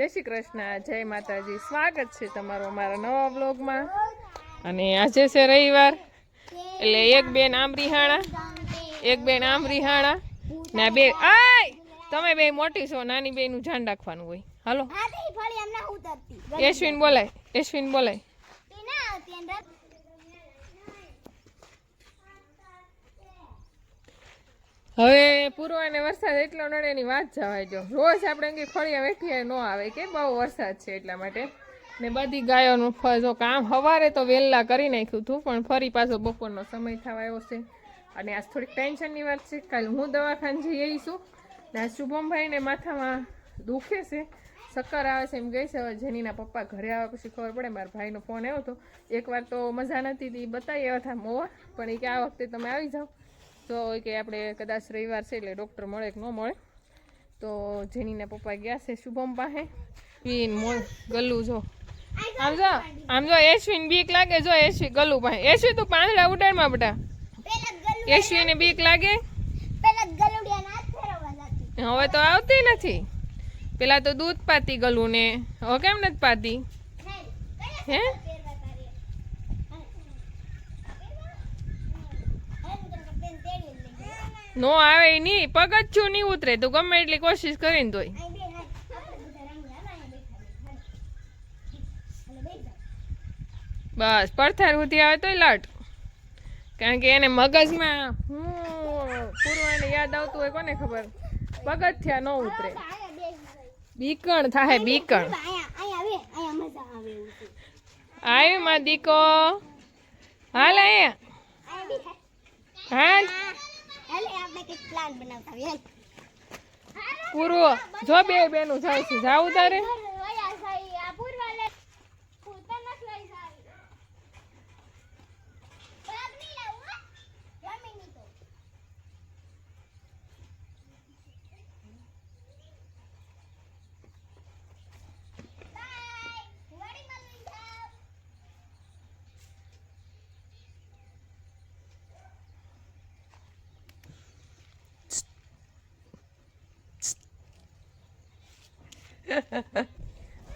જય શ્રી કૃષ્ણ જય માતાજી. સ્વાગત છે તમારું અમારા નવા બ્લોગમાં અને આજે છે રવિવાર એટલે એક બેન આમ રિહાણા એક બેન આમ રિહાણા. ને બે આય! તમે બે મોટી છો નાની બેનું ધ્યાન રાખવાનું હોય. હાલો. યશવિન બોલાય યશવિન બોલાય. હવે પૂર્વ અને વરસાદ એટલો નડે એની વાત જવાય જો. રોજ આપણે અંગે કે ફળિયા વેઠીએ ન આવે કે બહુ વરસાદ છે એટલા માટે. ને બધી ગાયોનું જો કામ સવારે તો વહેલા કરી નાખ્યું હતું, પણ ફરી પાછો બપોરનો સમય થવા આવ્યો છે. અને આજ થોડીક ટેન્શનની વાત છે. કાલે હું દવાખાને જઈ આવીશું. ને આ શુભમભાઈને માથામાં દુખે છે. ચક્કર આવે છે એમ ગઈ છે. હવે જેનીના પપ્પા ઘરે આવે પછી ખબર પડે, મારા ભાઈનો ફોન આવ્યો હતો. એકવાર તો મજા નથી હતી. બતાવી આવ્યા હતા મોવા. પણ એ કે આ વખતે તમે આવી જાઓ. એ કે આપણે કદાચ રવિવાર છે એટલે ડૉક્ટર મળે કે ન મળે. તો જેનીના પપ્પા ગયા છે શુભમ પાસે. ગલ્લું જો. આમ જો આમ જો એશ્વિન બીક લાગે, જો એશ્વી ગલ્લું પાસે. એશ્વી તું પાંદડા ઉડાડમાં બેટા. એશ્વીને બીક લાગે? હવે તો આવતી નથી. પેલા તો દૂધ પાતી ગલું ને હવે કેમ નથી પાતી? હે? નો આવે નહીં પગથિયું નહીં ઉતરે તું ગમે એટલી કોશિશ કરીને તોય બસ પડથાર સુધી આવે તોય લાટ. કારણ કે એને મગજમાં હું પૂર્વાને યાદ આવતું હોય કોને ખબર? પગથિયા ન ઉતરે. બીકણ થાય બીકણ. આવ્યું માં દીકો. હાલ અહીંયા હા? પૂર્વ જો બે બેનું જાય છે જાવ તારે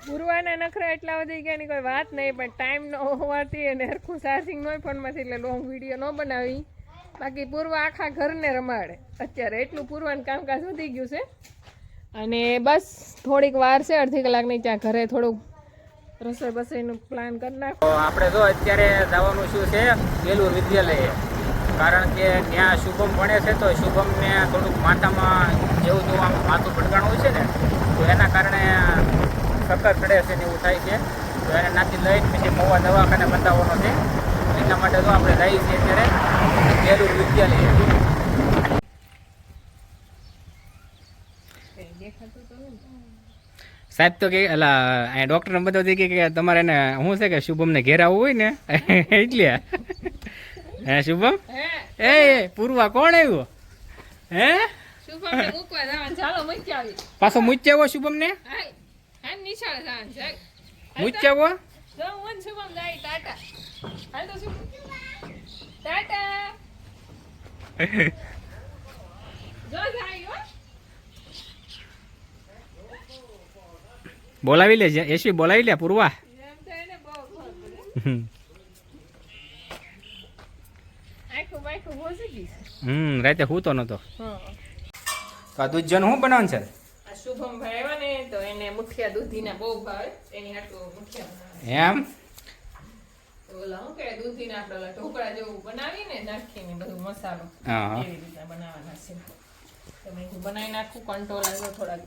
પૂર્વાના નખરા એટલા વધી ગયા ની કોઈ વાત નહીં, પણ ટાઈમ ન હોવાથી અને હરખું ચાર્જિંગ ન ફોનમાંથી એટલે લોંગ વીડિયો ન બનાવી. બાકી પૂર્વ આખા ઘરને રમાડે. અત્યારે એટલું પૂર્વાનું કામકાજ વધી ગયું છે. અને બસ, થોડીક વાર છે, અડધી કલાકની ત્યાં ઘરે થોડુંક રસોઈ બસોઈનું પ્લાન કરી નાખો. આપણે તો અત્યારે જવાનું શું છે પેલું વિદ્યાલયે. કારણ કે ત્યાં શુભમ ભણે છે, તો શુભમને થોડુંક માથામાં જેવું જેવું આમ માથું ભટકાણું છે ને, તો એના કારણે ચક્કર ચડે છે ને એવું થાય છે. તો એને નાથી લઈને પછી મોવા દવાખાને બતાવવાનો છે. એના માટે તો આપણે જઈએ છીએ અત્યારે. બેલુર વિદ્યાલયે સાહેબ તો કે અલા અહીંયા ડૉક્ટરને બધા કે કે તમારે એને શું છે કે શુભમને ઘેર આવવું હોય ને? એટલે. હે શુભમ? એ પૂર્વા કોણ આવ્યો? હે? પાછો મૂચ્યા આવ્યો શુભમ મૂકી નિશાળ જવાનું છે. મૂચ્યાવો જો હું શુભમ જાય ટાટા. હાલ તો શુભમ ટાટા. જો જાય હો. બોલાવી લે એસી બોલાવી લે પૂર્વા. હમ. રાતે હું તો નતો. હા. તો આ દૂધ જન શું બનાવવાનું છે? શુભમ ભાઈ આવ્યા ને તો એને મુઠિયા દૂધીના બહુ ભાવે. એની હાટું મુઠિયા એમ? ઓલા શું કહેવાય દૂધીના આપણે ઓલા ઢોકળા જેવું બનાવીને નાખીને બધું મસાલો હા. હા એવી રીતના બનાવવાના છે. તો મેં બનાવી નાખું કંટ્રોલ જો થોડાક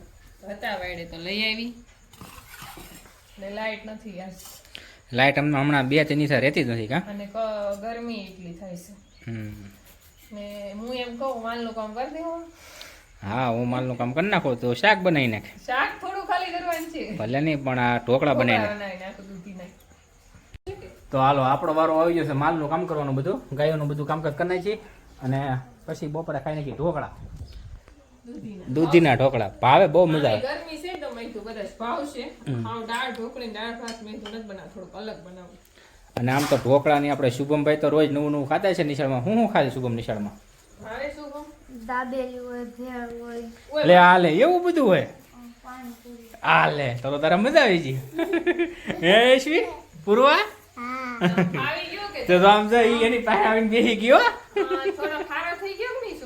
હતા વાડે તો લઈ આવી. ને લાઈટ નથી યાર. લાઇટ અમને હમણાં બે ત્રણ દિવસ રહેતી જ નથી કા? અને ગરમી એટલી થાય છે. ને હું એમ કહું માલનું કામ કરી દેવું. હા હું માલનું કામ કરી નાખો તો શાક બનાવી નાખે. શાક થોડું ખાલી કરવાનું છે. ભલે નહીં પણ આ ઢોકળા બનાવી નાખે. તો હાલો આપણો વારો આવી જશે માલનું કામ કરવાનું બધું ગાયોનું બધું કામકાજ કરી નાખીએ. અને પછી બપોરે ખાઈ નાખીએ ઢોકળા. દૂધીના. ઢોકળા. ભાવે બહુ મજા આવે. ગરમી છે તો મેં તો કદાચ ભાવશે હાવ દાળ ઢોકળી દાળ ભાત મેં તો નથી બનાવ થોડુંક અલગ બનાવું. અને આમ તો ઢોકળાની આપણે શુભમભાઈ તો રોજ નવું નવું ખાતા છે નિશાળમાં. હું શું ખાતે શુભમ નિશાળમાં? મારે શું લે આ લે એવું બધું હોય. પાણીપુરી. આ લે તો તો તારા મજા આવી ગઈ. હે યશવી? પૂર્વા? આવી ગયો કે તો આમ જો એની પાસે આવીને બેસી ગયો. હા, થોડો ખારો થઈ ગયો કે નહીં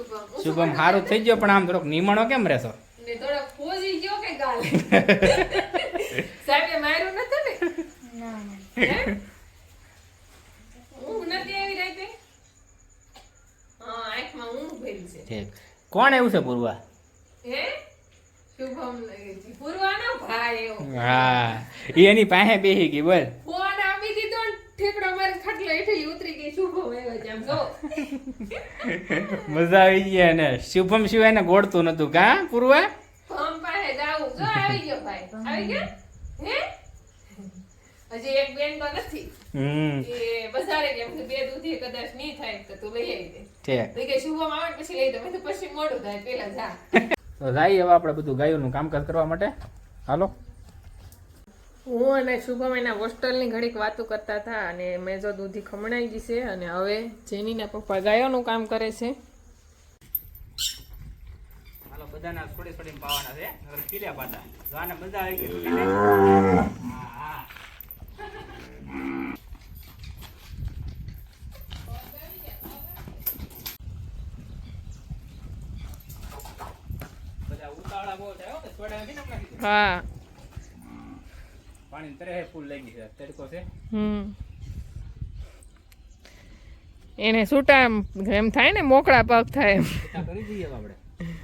શુભમ? સારું થઈ ગયો પણ આમ થોડોક નિમણો કેમ રહેશો? ને ગયો કે ગાલ સાહેબે માર્યું નતું ને હે? ઊંઘ નથી આવી રાતે હા આંખમાં છે. ઠીક. કોણ એવું છે પૂર્વા? હે શુભમ પૂર્વાનો ભાઈ એવો. હા. એ એની પાસે બેહી ગઈ બોલ. ફોન આપી દીધો ઠેકડો મારે ખાટલો હેઠી ઉતરી ગઈ. શુભમ એવો છે આમ જો. મજા આવી ગઈ અને શુભમ સિવાય એને ગોળતું નતું કા પૂર્વા? ફોન પાસે જાવું જો આવી ગયો ભાઈ. આવી ગયો? હે? હજી એક બેન તો નથી. હમ. એ બજારે કેમ કે બે દૂધી કદાચ નહીં થાય તો તું લઈ આવી દે. તો જાય હવે આપણે બધું ગાયોનું કામકાજ કરવા માટે. હાલો. હું અને શુભમ એના હોસ્ટેલની ઘડીક વાતો કરતા હતા અને મેં જો દૂધી ખમણાઈ ગઈ છે અને હવે જેનીના પપ્પા ગાયોનું કામ કરે છે. હાલો બધાના છોડી થોડી પાવાના છે. નકર ખીલ્યા પાતા જો મજા આવી ગઈ હા હા બધા ઉતાવળા બહુ થાય હો કે છોડ્યા નથી ને હમણાં કીધું. હા. પાણી તરે ફૂલ લાગી છે. તડકો છે. હમ. એને છૂટા એમ થાય ને મોકળા પગ થાય એમ. કરી દઈએ આપણે.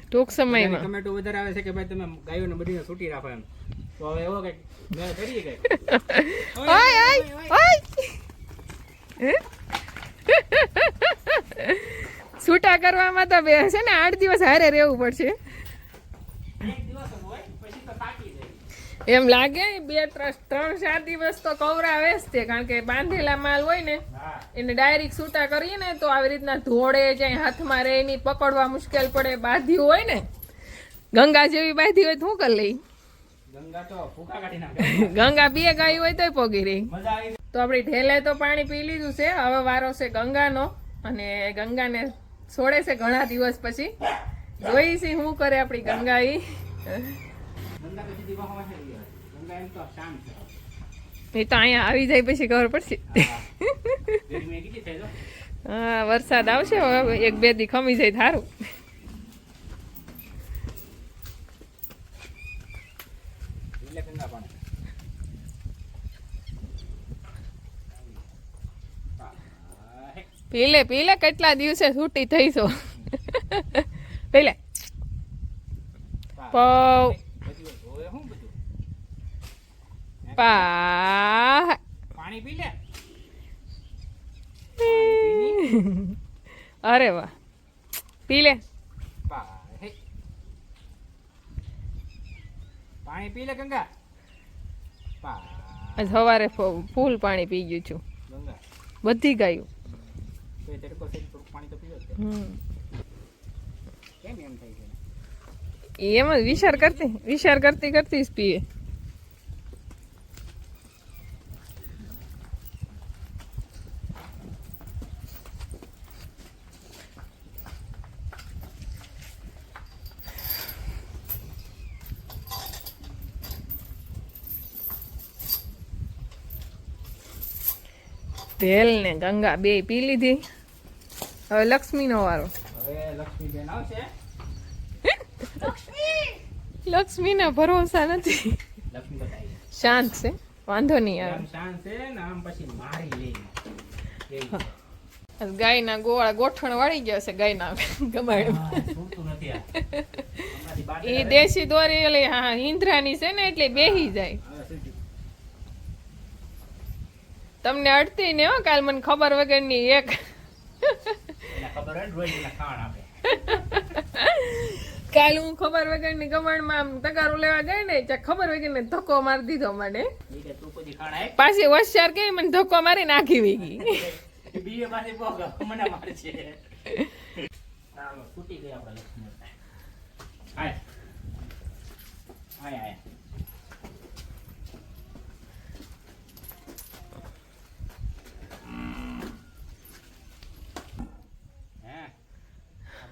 ટૂંક સમયમાં. ટમેટો વધારે આવે છે કે ભાઈ તમે ગાયોને બધીને છૂટી રાખો એમ. તો હવે એવો કંઈક મેં કરીએ કંઈક. ઓય ઓય ઓય છૂટા કરવામાં તો બે છે ને આઠ દિવસ હારે રહેવું પડશે. એમ લાગે બે ત્રણ ચાર દિવસ તો કવરાવે જ તે કારણ કે બાંધેલા માલ હોય ને એને ડાયરેક્ટ છૂટા કરીએ ને તો આવી રીતના ધોળે જાય હાથમાં રહે એની પકડવા મુશ્કેલ પડે બાંધ્યું હોય ને ગંગા જેવી બાંધી હોય તો શું કરી લઈ? ગંગા બે ગાય હોય તોય પોગી રહી. તો આપણી ઢેલે તો પાણી પી લીધું છે હવે વારો છે ગંગાનો અને ગંગાને છોડે છે ઘણા દિવસ પછી. જોઈ છે શું કરે આપણી ગંગા ઈ એ તો અહીંયા આવી જાય પછી ખબર પડશે. હા વરસાદ આવશે હવે એક બે દી ખમી જાય થારું. પીલે પીલે કેટલા દિવસે છૂટી થઈ છો? પૌ શું બધું પા પાણી પી લે. અરે વાહ. પા પાણી પી લે ગંગા. સવારે ફૂલ પાણી પી ગયું છું. બધી ગાયું. પાણી તો પીવે હમ. કેમ એમ જ વિચાર કરતી વિચાર કરતી કરતી જ પીએ તેલ ને ગંગા બે પી લીધી. હવે લક્ષ્મીનો વારો. હવે લક્ષ્મીબેન આવશે. લક્ષ્મીના ભરોસા નથી. શાંત છે. વાંધો નહીં આવે. શાંત છે ને આમ પછી મારી લે. એવી છે. આજ ગાયના ગોળા ગોઠણ વાળી ગયા છે ગાયના બાર એ દેશી દોરી એટલે હા ઇન્દ્રાની છે ને એટલે બેહી જાય. તમને અડતી ને હો કાલ મને ખબર વગરની એક. ખબર ખાણ આપે. કાલ હું ખબર વગરની ગમણમાં આમ તકારો લેવા ગઈ ને ત્યાં ખબર વગરને ધક્કો મારી દીધો મને. પાછી હોશિયાર કે મને ધક્કો મારી નાખી વીગી બીએ મને છૂટી ગઈ આપણા હાય. હાય હાય હે આ બધી ગઈ આમ ક્યાં પાણી પીવા આવે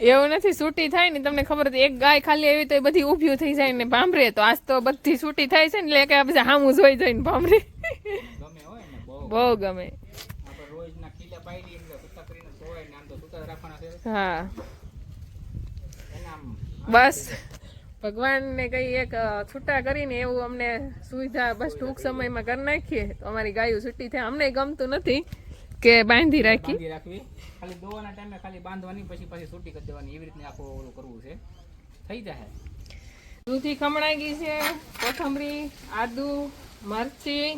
એવું નથી છૂટી થાય ને તમને ખબર હતી એક ગાય ખાલી આવી તો એ બધી ઊભી થઈ જાય ને ભાંભરે. તો આજ તો બધી છૂટી થાય છે ને એટલે કે હામું જોઈ જઈને ભાંભરે. ને બહુ. બહુ ગમે. આપણે રોજના ખીલા પાડી એમ સુતા કરીને સોય ને આમ તો સુતા જ રાખવાના છે. હા. બસ. ભગવાનને કઈ એક છૂટા કરીને એવું અમને સુવિધા બસ ટૂંક સમયમાં કરી નાખીએ. તો અમારી ગાયું છૂટી થાય. અમને ગમતું નથી. કે બાંધી રાખી? રાખવી. ખાલી દોવાના ટાઈમે ખાલી બાંધવાની, પછી પછી છૂટી કરી દેવાની. એવી રીતને આખું ઓલું કરવું છે. થઈ જાય. દૂધી ખમણાઈ ગઈ છે, કોથમરી, આદુ, મરચી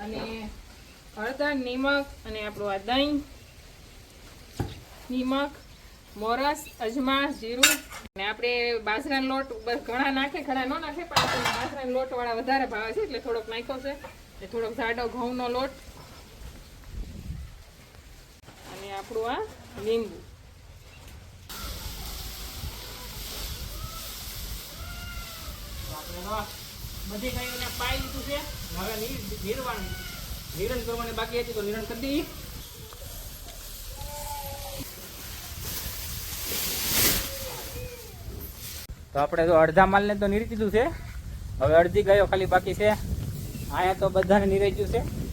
અને હળદર, નિમક અને આપણું આ દહીં. નિમક, મોરસ, અજમા, જીરું. અને આપણે બાજરાનો લોટ ઘણા નાખે, ઘણા ન નાખે, પણ બાજરાના લોટ વધારે ભાવે છે, એટલે થોડોક નાખ્યો છે. એટલે થોડોક જાડો ઘઉંનો લોટ અને આપણું આ લીંબુ. તો આપણે તો અડધા માલને તો નીરી દીધું છે. હવે અડધી ગાયો ખાલી બાકી છે. અહીંયા તો બધાને નીરાઈ ગયું છે.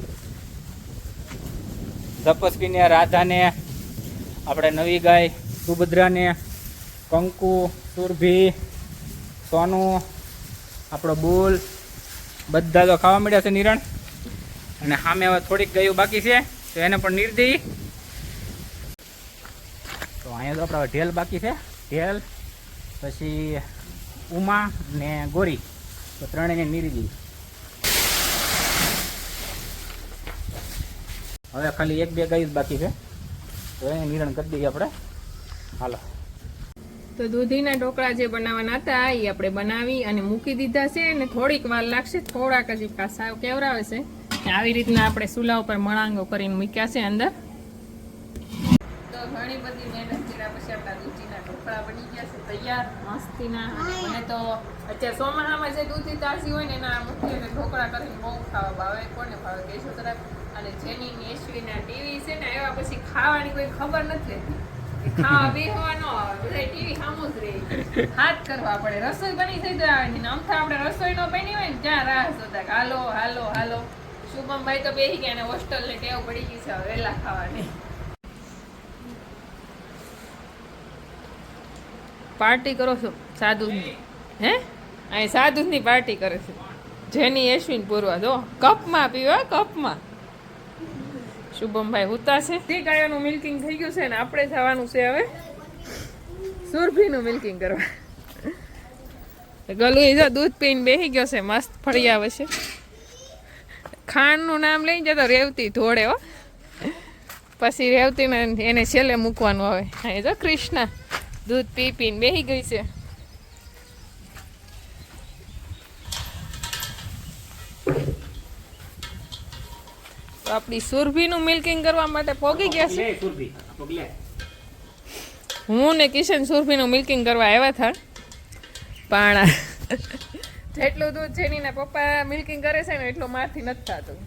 તપસ્વીને, રાધાને, આપણે નવી ગાય સુભદ્રાને, કંકુ, સુરભી, સોનું, આપણો બોલ, બધા તો ખાવા મળ્યા છે નિરણ. અને સામે હવે થોડીક ગાયો બાકી છે, તો એને પણ નીર તો અહીંયા તો આપણા ઢેલ બાકી છે. ઢેલ, પછી ઉમા ને ગોરી. તો ત્રણેયને નીરી હવે ખાલી એક બે ગાય જ બાકી છે. તો એને નિરણ કરી દઈએ આપણે. હાલો. તો દૂધીના ઢોકળા જે બનાવવાના હતા, એ આપણે બનાવી અને મૂકી દીધા છે અને થોડીક વાર લાગશે, થોડાક હજી પાછા કેવરાવે છે આવી રીતના આપણે ચૂલા ઉપર મણાંગો કરીને મૂક્યા છે અંદર. તો ઘણી બધી મહેનત કર્યા પછી આપણા દૂધીના ઢોકળા બની ગયા છે, તૈયાર, મસ્તીના. મને તો અત્યારે ચોમાસામાં જે દૂધી તાજી હોય ને એના મૂકી અને ઢોકળા કરીને બહુ ખાવા ભાવે, કોને ભાવે? કહેશો તરફ અને જેની નેશવીના ટીવી છે ને એવા પછી ખાવાની કોઈ ખબર નથી રહેતી હોસ્ટેલ ને ટેવ પડી ગઈ છે વહેલા ખાવાની. પાર્ટી કરો છો? સાધુ હે? અહીં સાદુની પાર્ટી કરે છે. જેની એશ્વિન પૂરવા, જો, કપમાં પીવા, કપમાં. શુભમભાઈ હુતા છે. તે ગાયોનું મિલ્કિંગ થઈ ગયું છે ને આપણે જવાનું છે હવે. સુરભીનું મિલ્કિંગ કરવા. ગલું જો દૂધ પીને બેસી ગયો છે મસ્ત ફળી આવે છે. ખાંડનું નામ લઈ જતો રેવતી ધોળે હો. પછી રેવતીને એને છેલ્લે મૂકવાનું આવે હા જો કૃષ્ણ દૂધ પી પીને બેસી ગઈ છે. આપણી સુરભીનું મિલ્કિંગ કરવા માટે પોગી ગયા છે? હું ને કિશન સુરભીનું મિલ્કિંગ કરવા આવ્યા હતા. પણ જેટલું દૂધ જેનીના પપ્પા મિલ્કિંગ કરે છે ને એટલું મારથી નથી થતું.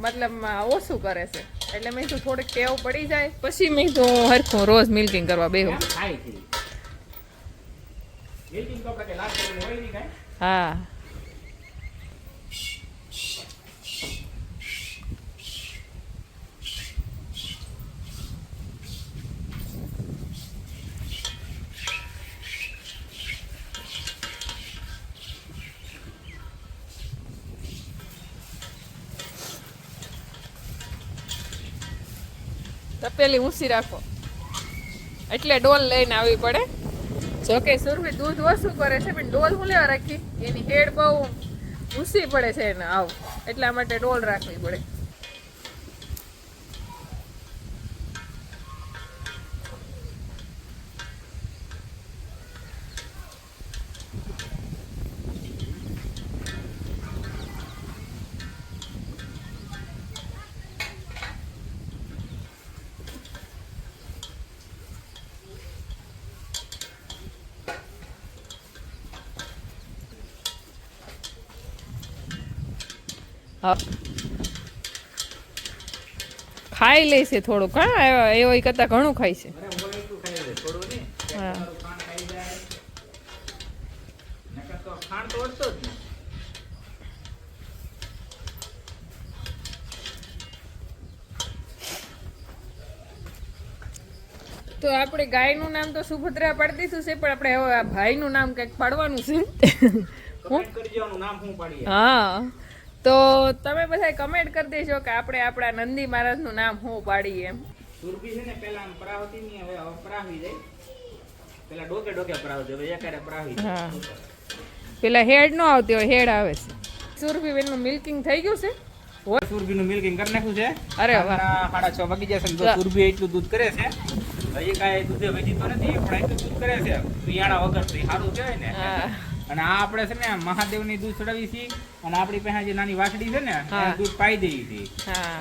મતલબ ઓછું કરે છે. એટલે મેં કીધું થોડીક ટેવ પડી જાય. પછી મેં કીધું હરખું રોજ મિલ્કિંગ કરવા બેહું. હા. તપેલી ઊંચી રાખો. એટલે ડોલ લઈને આવવી પડે. જોકે સુરભી દૂધ ઓછું કરે છે, પણ ડોલ હું લેવા રાખી? એની હેડ બહુ ઊંચી પડે છે એને આવ. એટલા માટે ડોલ રાખવી પડે. ખાઈ લે છે થોડુંક હા એવો કરતાં ઘણું ખાય છે. તો આપણે ગાયનું નામ તો સુભદ્રા પાડી દીધું છે પણ આપણે હવે આ ભાઈનું નામ કંઈક પાડવાનું છે. હા. તો તમે બધા કમેન્ટ કરી દેજો કે આપણે આપણા નંદી મહારાજનું નામ શું પાડીએ. એમ સુરભી છે ને પેલા આમ પ્રાવતી ની હવે હવે જાય પેલા ડોકે ડોકે પરાવતી હવે એકારે પરાવી. હા. પેલા હેડ નો આવતી હોય હેડ આવે છે. સુરભી બેનનું મિલ્કિંગ થઈ ગયું છે? સુરભી નું મિલ્કિંગ કરી નાખ્યું છે. અરે વાહ. સાડા છ વાગી જશે જો સુરભી એટલું દૂધ કરે છે. હજી કાંઈ દૂધે વેચી તો નથી પણ એટલું દૂધ કરે છે. શિયાળા વગર સારું કહેવાય ને. હા. અને આ આપણે છે ને મહાદેવની દૂધ ચડાવી છીએ. અને આપણી પાસે જે નાની વાસડી છે ને. દૂધ પાઈ દઈએ છીએ. હા.